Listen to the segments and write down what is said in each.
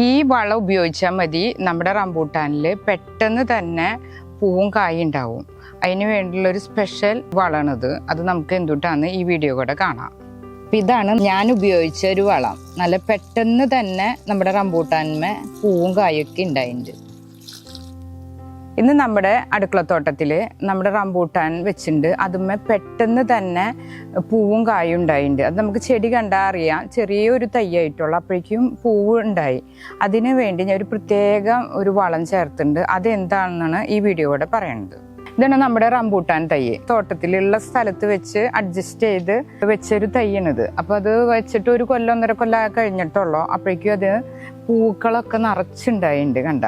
ഈ വളം ഉപയോഗിച്ചാൽ മതി. നമ്മുടെ റംബൂട്ടാനിൽ പെട്ടെന്ന് തന്നെ പൂവും കായും ഉണ്ടാവും. അതിന് വേണ്ടിയുള്ള ഒരു സ്പെഷ്യൽ വളമാണിത് അത് നമുക്ക് എന്തുട്ടാന്ന് ഈ വീഡിയോ കൂടെ കാണാം. അപ്പം ഇതാണ് ഞാൻ ഉപയോഗിച്ച ഒരു വളം. നല്ല പെട്ടെന്ന് തന്നെ നമ്മുടെ റംബൂട്ടാന്മേ പൂവും കായൊക്കെ ഉണ്ടായിട്ടുണ്ട്. ഇന്ന് നമ്മുടെ അടുക്കളത്തോട്ടത്തിൽ നമ്മുടെ റംബൂട്ടാൻ വെച്ചിട്ടുണ്ട് അതുമ്മേ പെട്ടെന്ന് തന്നെ പൂവും കായും ഉണ്ടായിട്ടുണ്ട് അത് നമുക്ക് ചെടി കണ്ടാൽ അറിയാം. ചെറിയൊരു തയ്യായിട്ടുള്ള. അപ്പോഴേക്കും പൂവ് ഉണ്ടായി. അതിന് വേണ്ടി ഞാൻ ഒരു പ്രത്യേകം ഒരു വളം ചേർത്തിട്ടുണ്ട് അതെന്താണെന്നാണ് ഈ വീഡിയോയുടെ പറയുന്നത് ഇതാണ് നമ്മുടെ റംബൂട്ടാൻ തൈ തോട്ടത്തിലുള്ള സ്ഥലത്ത് വെച്ച് അഡ്ജസ്റ്റ് ചെയ്ത് വെച്ചൊരു തൈയാണിത് അപ്പോൾ അത് വെച്ചിട്ട് ഒരു കൊല്ലം ഒന്നര കൊല്ലം കഴിഞ്ഞിട്ടുള്ളൂ. അപ്പോഴേക്കും അത് പൂക്കളൊക്കെ നിറച്ചുണ്ടായിട്ടുണ്ട് കണ്ട.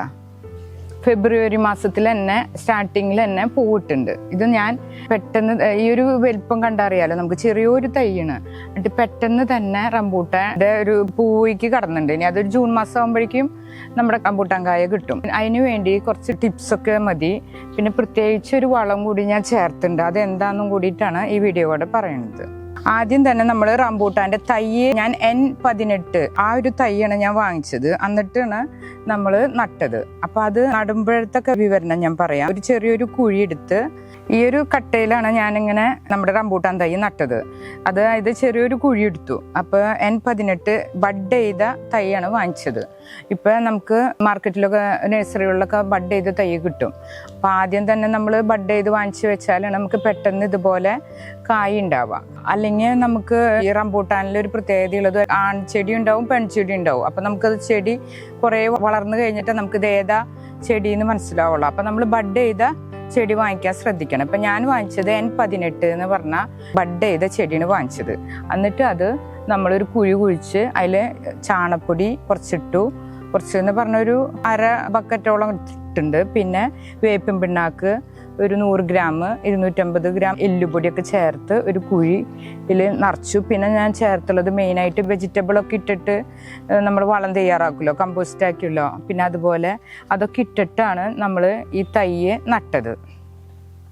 ഫെബ്രുവരി മാസത്തിൽ തന്നെ സ്റ്റാർട്ടിങ്ങിൽ തന്നെ പൂവിട്ടുണ്ട്. ഇത് ഞാൻ പെട്ടെന്ന് ഈ ഒരു വലിപ്പം കണ്ടറിയാലോ? നമുക്ക് ചെറിയൊരു തൈയാണ്. എന്നിട്ട് പെട്ടെന്ന് തന്നെ റംബൂട്ടാന്റെ ഒരു പൂവിക്ക് കടന്നുണ്ട്. ഇനി അതൊരു ജൂൺ മാസം ആകുമ്പോഴേക്കും നമ്മുടെ റംബൂട്ടാൻ കായ കിട്ടും. അതിന് വേണ്ടി കുറച്ച് ടിപ്സൊക്കെ മതി. പിന്നെ പ്രത്യേകിച്ച് ഒരു വളം കൂടി ഞാൻ ചേർത്തിട്ടുണ്ട് അതെന്താണെന്നും കൂടിയിട്ടാണ് ഈ വീഡിയോ കൂടെ പറയുന്നത് ആദ്യം തന്നെ നമ്മൾ റംബൂട്ടാന്റെ തൈ ഞാൻ എൻ പതിനെട്ട് ആ ഒരു തൈയാണ് ഞാൻ വാങ്ങിച്ചത്. എന്നിട്ടാണ് നമ്മൾ നട്ടത്. അപ്പൊ അത് നടുമ്പോഴത്തൊക്കെ വിവരണം ഞാൻ പറയാം. ഒരു ചെറിയൊരു കുഴി എടുത്ത് ഈ ഒരു കട്ടയിലാണ് ഞാനിങ്ങനെ നമ്മുടെ റംബൂട്ടാൻ തൈ നട്ടത്. അതായത് ചെറിയൊരു കുഴി എടുത്തു. അപ്പോൾ എൻ പതിനെട്ട് ബഡ് ചെയ്ത തൈയാണ് വാങ്ങിച്ചത്. ഇപ്പം നമുക്ക് മാർക്കറ്റിലൊക്കെ നഴ്സറികളിലൊക്കെ ബഡ് ചെയ്ത തൈ കിട്ടും. അപ്പം ആദ്യം തന്നെ നമ്മൾ ബഡ് ചെയ്ത് വാങ്ങിച്ചു വെച്ചാൽ നമുക്ക് പെട്ടെന്ന് ഇതുപോലെ കായ് ഉണ്ടാവുക. അല്ലെങ്കിൽ നമുക്ക് ഈ റംബൂട്ടാനിൽ ഒരു പ്രത്യേകത ഉള്ളത് ആൺചെടി ഉണ്ടാവും പെൺചെടി ഉണ്ടാവും. അപ്പം നമുക്കത് ചെടി കുറേ വളർന്നു കഴിഞ്ഞിട്ട് നമുക്ക് ഇത് ഏതാ ചെടി എന്ന് മനസ്സിലാവുള്ളൂ. അപ്പം നമ്മൾ ബഡ് ചെയ്ത ചെടി വാങ്ങിക്കാൻ ശ്രദ്ധിക്കണം. ഇപ്പം ഞാൻ വാങ്ങിച്ചത് എൻ പതിനെട്ട് എന്ന് പറഞ്ഞ ബഡ് ചെയ്ത ചെടിയാണ് വാങ്ങിച്ചത്. എന്നിട്ട് അത് നമ്മളൊരു കുഴി കുഴിച്ച് അതിൽ ചാണപ്പൊടി കുറച്ചിട്ടു. കുറച്ച് എന്ന് പറഞ്ഞൊരു അര ബക്കറ്റോളം ഇട്ടിട്ടുണ്ട്. പിന്നെ വേപ്പിൻ പിണ്ണാക്ക് ഒരു നൂറ് ഗ്രാം ഇരുന്നൂറ്റമ്പത് ഗ്രാം എല്ലുപൊടിയൊക്കെ ചേർത്ത് ഒരു കുഴി ഇതിൽ നിറച്ചു. പിന്നെ ഞാൻ ചേർത്തുള്ളത് മെയിനായിട്ട് വെജിറ്റബിളൊക്കെ ഇട്ടിട്ട് നമ്മൾ വളം തയ്യാറാക്കുമല്ലോ കമ്പോസ്റ്റ് ആക്കുമല്ലോ പിന്നെ അതുപോലെ അതൊക്കെ ഇട്ടിട്ടാണ് നമ്മൾ ഈ തയ്യ് നട്ടത്.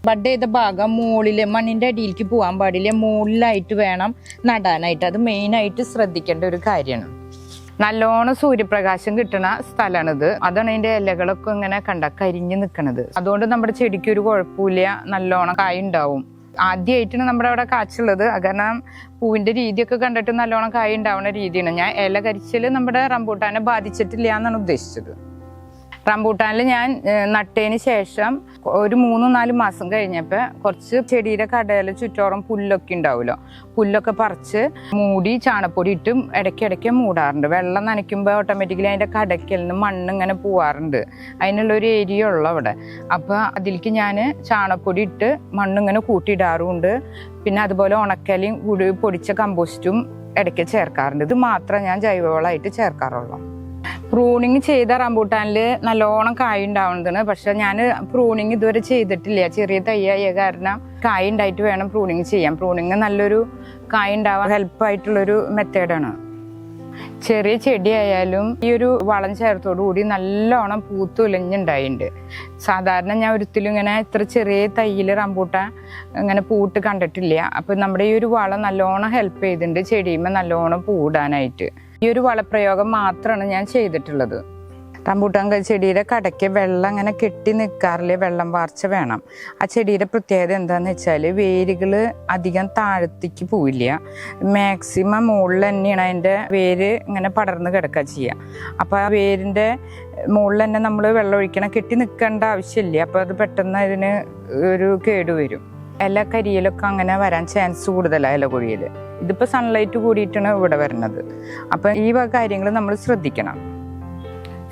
ബഡ് ചെയ്ത ഭാഗം മുകളിൽ മണ്ണിന്റെ അടിയിലേക്ക് പോകാൻ പാടില്ല. മുകളിലായിട്ട് വേണം നടാനായിട്ട്. അത് മെയിനായിട്ട് ശ്രദ്ധിക്കേണ്ട ഒരു കാര്യമാണ്. നല്ലോണം സൂര്യപ്രകാശം കിട്ടുന്ന സ്ഥലമാണിത് അതാണ് അതിന്റെ ഇലകളൊക്കെ ഇങ്ങനെ കണ്ട കരിഞ്ഞു നിൽക്കുന്നത് അതുകൊണ്ട് നമ്മുടെ ചെടിക്ക് ഒരു കുഴപ്പമില്ല. നല്ലോണം കായ ഉണ്ടാവും. ആദ്യമായിട്ടാണ് നമ്മുടെ അവിടെ കാച്ചുള്ളത്. കാരണം പൂവിന്റെ രീതിയൊക്കെ കണ്ടിട്ട് നല്ലോണം കായ ഉണ്ടാവുന്ന രീതിയാണ്. ഞാൻ ഇല കരിച്ചിൽ നമ്മുടെ റംബൂട്ടാനെ ബാധിച്ചിട്ടില്ല എന്നാണ് ഉദ്ദേശിച്ചത്. റംബൂട്ടാനിൽ ഞാൻ നട്ടതിന് ശേഷം ഒരു മൂന്ന് നാല് മാസം കഴിഞ്ഞപ്പോൾ കുറച്ച് ചെടിയുടെ കടയിൽ ചുറ്റോറം പുല്ലൊക്കെ ഉണ്ടാവുമല്ലോ. പുല്ലൊക്കെ പറിച്ച് മൂടി ചാണപ്പൊടി ഇട്ടും ഇടയ്ക്കിടയ്ക്ക് മൂടാറുണ്ട്. വെള്ളം നനയ്ക്കുമ്പോൾ ഓട്ടോമാറ്റിക്കലി അതിന്റെ കടയ്ക്കൽ നിന്ന് മണ്ണ് ഇങ്ങനെ പോവാറുണ്ട്. അതിനുള്ള ഒരു ഏരിയ ഉള്ളു അവിടെ. അപ്പോൾ അതിലേക്ക് ഞാൻ ചാണപ്പൊടി ഇട്ട് മണ്ണിങ്ങനെ കൂട്ടിയിടാറുമുണ്ട്. പിന്നെ അതുപോലെ ഉണക്കലയും പൊടിച്ച കമ്പോസ്റ്റും ഇടയ്ക്ക് ചേർക്കാറുണ്ട്. ഇത് മാത്രമേ ഞാൻ ജൈവവളമായിട്ട് ചേർക്കാറുള്ളൂ. പ്രൂണിങ് ചെയ്ത റംബൂട്ടാനിൽ നല്ലോണം കായ ഉണ്ടാവുന്നതാണ്. പക്ഷെ ഞാൻ പ്രൂണിങ് ഇതുവരെ ചെയ്തിട്ടില്ല. ചെറിയ തയ്യായ കാരണം കായ ഉണ്ടായിട്ട് വേണം പ്രൂണിങ് ചെയ്യാൻ. പ്രൂണിങ് നല്ലൊരു കായ ഉണ്ടാവാൻ ഹെൽപ്പായിട്ടുള്ളൊരു മെത്തേഡാണ് ചെറിയ ചെടിയായാലും ഈ ഒരു വളം ചേർത്തോടു കൂടി നല്ലോണം പൂത്തുലഞ്ഞുണ്ടായിട്ടുണ്ട് സാധാരണ ഞാൻ ഒരിക്കലും ഇങ്ങനെ ഇത്ര ചെറിയ തയ്യിൽ റംബൂട്ട ഇങ്ങനെ പൂട്ട് കണ്ടിട്ടില്ല. അപ്പം നമ്മുടെ ഈ ഒരു വളം നല്ലോണം ഹെൽപ്പ് ചെയ്തിട്ടുണ്ട് ചെടിയുമ്പോൾ നല്ലോണം പൂടാനായിട്ട് ഈ ഒരു വളപ്രയോഗം മാത്രമാണ് ഞാൻ ചെയ്തിട്ടുള്ളത്. റംബൂട്ടാൻ ചെടിയുടെ കടയ്ക്ക് വെള്ളം അങ്ങനെ കെട്ടി നിൽക്കാറില്ല വെള്ളം വാർച്ച വേണം. ആ ചെടിയുടെ പ്രത്യേകത എന്താണെന്ന് വെച്ചാൽ വേരുകൾ അധികം താഴത്തേക്ക് പോവില്ല. മാക്സിമം മുകളിൽ തന്നെയാണ് അതിന്റെ വേര് ഇങ്ങനെ പടർന്ന് കിടക്കുക ചെയ്യുക അപ്പോൾ ആ വേരിന്റെ മുകളിൽ തന്നെ നമ്മൾ വെള്ളം ഒഴിക്കണം കെട്ടി നിൽക്കേണ്ട ആവശ്യമില്ല. അപ്പോൾ അത് പെട്ടെന്ന് അതിന് ഒരു കേട് വരും. ഇല കരിയിലൊക്കെ അങ്ങനെ വരാൻ ചാൻസ് കൂടുതലാണ് ഇല കുഴിയിൽ ഇതിപ്പോൾ സൺലൈറ്റ് കൂടിയിട്ടാണ് ഇവിടെ വരുന്നത് അപ്പം ഈ കാര്യങ്ങൾ നമ്മൾ ശ്രദ്ധിക്കണം.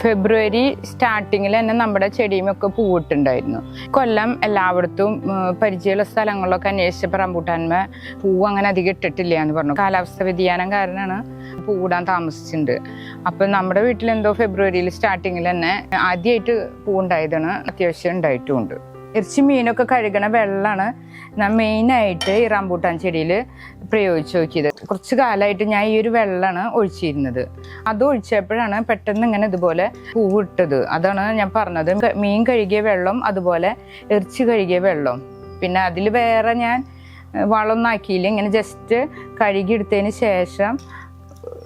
ഫെബ്രുവരി സ്റ്റാർട്ടിങ്ങിൽ തന്നെ നമ്മുടെ ചെടിയുമൊക്കെ പൂവിട്ടുണ്ടായിരുന്നു. കൊല്ലം എല്ലായിടത്തും പരിചയമുള്ള സ്ഥലങ്ങളിലൊക്കെ അന്വേഷിച്ചപ്പോൾ റംബൂട്ടാൻമേ പൂവ് അങ്ങനെ അധികം ഇട്ടിട്ടില്ല എന്ന് പറഞ്ഞു. കാലാവസ്ഥ വ്യതിയാനം കാരണമാണ് പൂവിടാൻ താമസിച്ചിട്ടുണ്ട്. അപ്പം നമ്മുടെ വീട്ടിൽ എന്തോ ഫെബ്രുവരിയിൽ സ്റ്റാർട്ടിങ്ങിൽ തന്നെ ആദ്യമായിട്ട് പൂവുണ്ടായതാണ്. അത്യാവശ്യം ഉണ്ടായിട്ടുമുണ്ട് ഇറച്ചി മീനൊക്കെ കഴുകണ വെള്ളമാണ് ഞാൻ മെയിനായിട്ട് ഈ റംബൂട്ടാൻ ചെടിയിൽ പ്രയോഗിച്ച് നോക്കിയത്. കുറച്ച് കാലമായിട്ട് ഞാൻ ഈ ഒരു വെള്ളമാണ് ഒഴിച്ചിരുന്നത്. അത് ഒഴിച്ചപ്പോഴാണ് പെട്ടെന്ന് ഇങ്ങനെ ഇതുപോലെ പൂവിട്ടത് അതാണ് ഞാൻ പറഞ്ഞത്. മീൻ കഴുകിയ വെള്ളം അതുപോലെ ഇറച്ചി കഴുകിയ വെള്ളം. പിന്നെ അതിൽ വേറെ ഞാൻ വളമൊന്നും ആക്കിയില്ല. ഇങ്ങനെ ജസ്റ്റ് കഴുകിയെടുത്തതിന് ശേഷം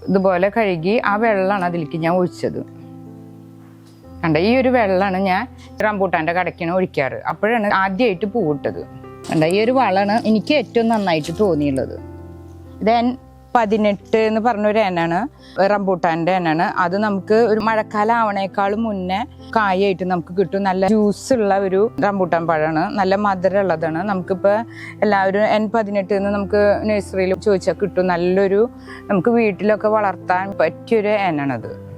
ഇതുപോലെ കഴുകി ആ വെള്ളമാണ് അതിലേക്ക് ഞാൻ ഒഴിച്ചത്. കണ്ട ഈ ഒരു വെള്ളമാണ് ഞാൻ റംബൂട്ടാന്റെ കടക്കിന് ഒഴിക്കാറ്. അപ്പോഴാണ് ആദ്യമായിട്ട് പൂവിട്ടത് കണ്ട ഈ ഒരു വളമാണ് എനിക്ക് ഏറ്റവും നന്നായിട്ട് തോന്നിയുള്ളത്. എൻ പതിനെട്ട് എന്ന് പറഞ്ഞൊരു എനാണ് റംബൂട്ടാന്റെ എനാണ്. അത് നമുക്ക് ഒരു മഴക്കാലം ആവണേക്കാളും മുന്നേ കായായിട്ട് നമുക്ക് കിട്ടും. നല്ല ജ്യൂസ് ഉള്ള ഒരു റംബൂട്ടാൻ പഴമാണ് നല്ല മധുരം ഉള്ളതാണ് നമുക്കിപ്പോൾ എല്ലാവരും എൻ പതിനെട്ട് എന്ന് നമുക്ക് നഴ്സറിയിൽ ചോദിച്ചാൽ കിട്ടും. നല്ലൊരു നമുക്ക് വീട്ടിലൊക്കെ വളർത്താൻ പറ്റിയൊരു എനാണത്.